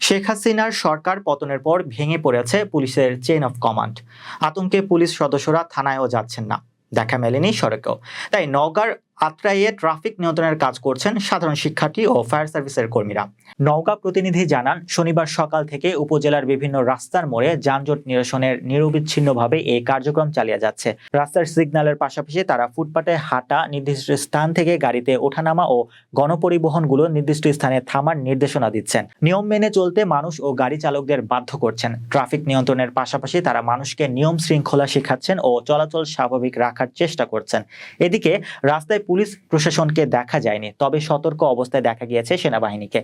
শেখ হাসিনার সরকার পতনের পর ভেঙে পড়েছে পুলিশের চেইন অফ কমান্ড আতঙ্কে পুলিশ সদস্যরা থানায়ও যাচ্ছেন না। দেখা মেলেনি সড়কেও। তাই নওগাঁর আত্রাইয়ে ট্রাফিক নিয়ন্ত্রণের কাজ করছেন সাধারণ শিক্ষার্থী ও ফায়ার সার্ভিসের কর্মীরা। নওগাঁ প্রতিনিধি জানান, শনিবার সকাল থেকে উপজেলার বিভিন্ন রাস্তার মোড়ে যানজট নিরসনের নিরবিচ্ছিন্নভাবে এই কার্যক্রম চালিয়ে যাচ্ছে। রাস্তার সিগন্যালের পাশাপাশি তারা ফুটপাতে হাঁটা, নির্দিষ্ট স্থান থেকে গাড়িতে ওঠানামা ও গণপরিবহনগুলো নির্দিষ্ট স্থানে থামার নির্দেশনা দিচ্ছেন। নিয়ম মেনে চলতে মানুষ ও গাড়ি চালকদের বাধ্য করছেন। ট্রাফিক নিয়ন্ত্রণের পাশাপাশি তারা মানুষকে নিয়ম শৃঙ্খলা শেখাচ্ছেন ও চলাচল স্বাভাবিক রাখার চেষ্টা করছেন। এদিকে রাস্তায় পুলিশ প্রশাসনকে দেখা যায়নি, তবে সতর্ক অবস্থায় দেখা গিয়েছে সেনাবাহিনীকে।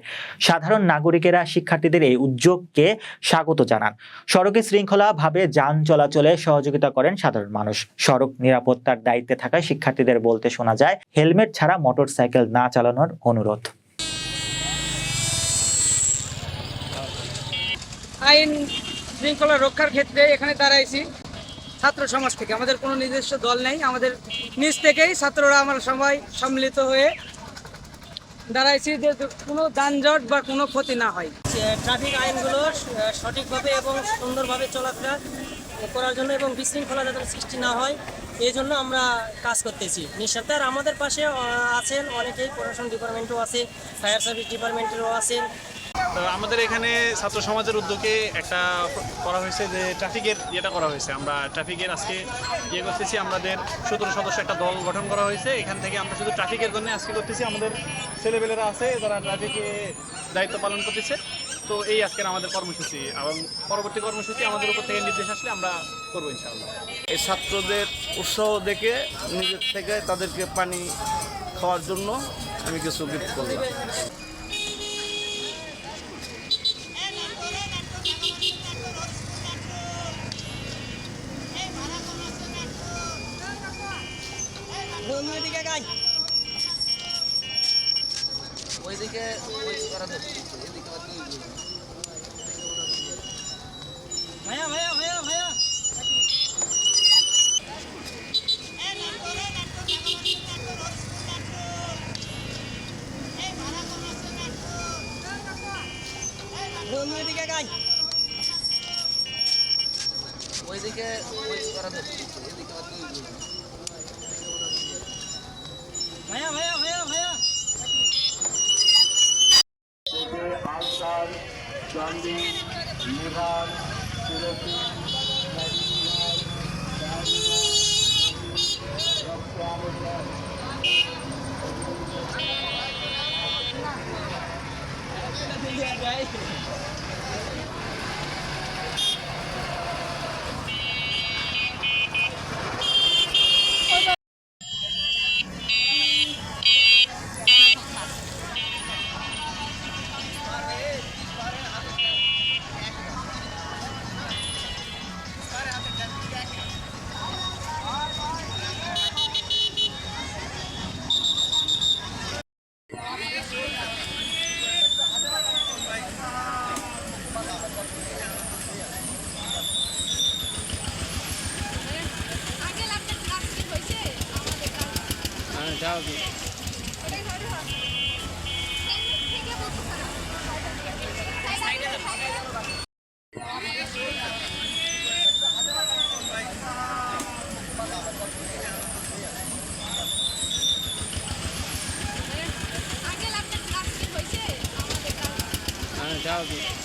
সাধারণ নাগরিকেরা শিক্ষার্থীদের এই উদ্যোগকে স্বাগত জানান। সড়কে শৃঙ্খলাভাবে যান চলাচলে সহযোগিতা করেন সাধারণ মানুষ। সড়ক নিরাপত্তার দায়িত্বে থাকা শিক্ষার্থীদের বলতে শোনা যায়, হেলমেট ছাড়া মোটরসাইকেল না চালানোর অনুরোধ। আইন শৃঙ্খলা রক্ষার ক্ষেত্রে এখানে দাঁড়াইছি। ছাত্র সমাজ থেকে। আমাদের কোনো নিজস্ব দল নেই। আমাদের নিজ থেকেই ছাত্ররা আমরা সবাই সম্মিলিত হয়ে দাঁড়াইছি যে কোনো যানজট বা কোনো ক্ষতি না হয়। ট্রাফিক আইনগুলো সঠিকভাবে এবং সুন্দরভাবে চলাফেরা করার জন্য এবং বিশৃঙ্খলা যাতে সৃষ্টি না হয়, এই জন্য আমরা কাজ করতেছি। নিঃস্বার্থে আর আমাদের পাশে আছেন অনেকেই, প্রশাসন ডিপার্টমেন্টও আছে, ফায়ার সার্ভিস ডিপার্টমেন্টেরও আছেন আমাদের এখানে ছাত্র সমাজের উদ্যোগে একটা করা হয়েছে যে ট্রাফিকের ইয়েটা করা হয়েছে। আমরা ট্রাফিকের আজকে ইয়ে করতেছি, আমাদের সতেরো সদস্য একটা দল গঠন করা হয়েছে। এখান থেকে আমরা শুধু ট্রাফিকের জন্য আজকে করতেছি, আমাদের ছেলেপেলেরা আছে যারা ট্রাফিকে দায়িত্ব পালন করতেছে। তো এই আজকের আমাদের কর্মসূচি এবং পরবর্তী কর্মসূচি আমাদের উপর থেকে নির্দেশ আসলে আমরা করব ইনশাআল্লাহ। এই ছাত্রদের উৎসাহ দেখে নিজের থেকে তাদেরকে পানি খাওয়ার জন্য আমি কিছু গিফট করলাম। অন্যদিকে গাই। ওইদিকে ভাইয়া ভাইয়া ভাইয়া ভাইয়া। অন্যদিকে গাই। ওইদিকে ওই করা এদিকে থাইল্যান্ড নেপাল শ্রীলঙ্কা হবে। হ্যাঁ, যাও।